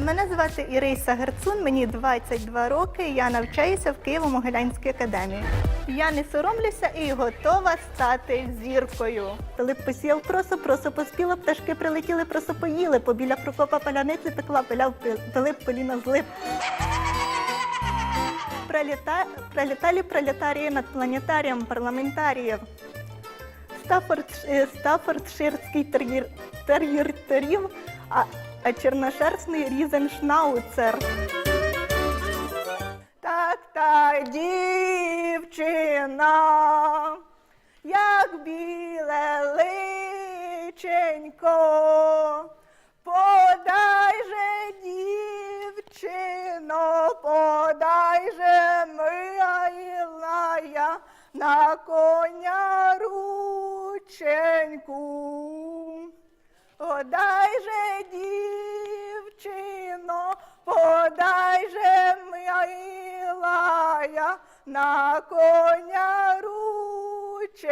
Мене звати Іриса Герцун, мені 22 роки. Я навчаюся в Києво-Могилянській академії. Я не соромлюся і готова стати зіркою. Пилип посіяв просо, просо поспіло, пташки прилетіли, просо поїли. Побіля Прокопа паляниці пекла, пиляв Пи- Пилип поліна злип. Пролета... Пролетали пролетарії над планетарієм парламентаріїв. Стаффорд, е, Стаффордширський тер'єр, тер'єр терів, а, а чорношерстний різеншнауцер. Так та дівчина, як біле личенько, подай же, дівчино, подай же милая на коня рученьку. Подай же, дівчино, милая на коня рученьку.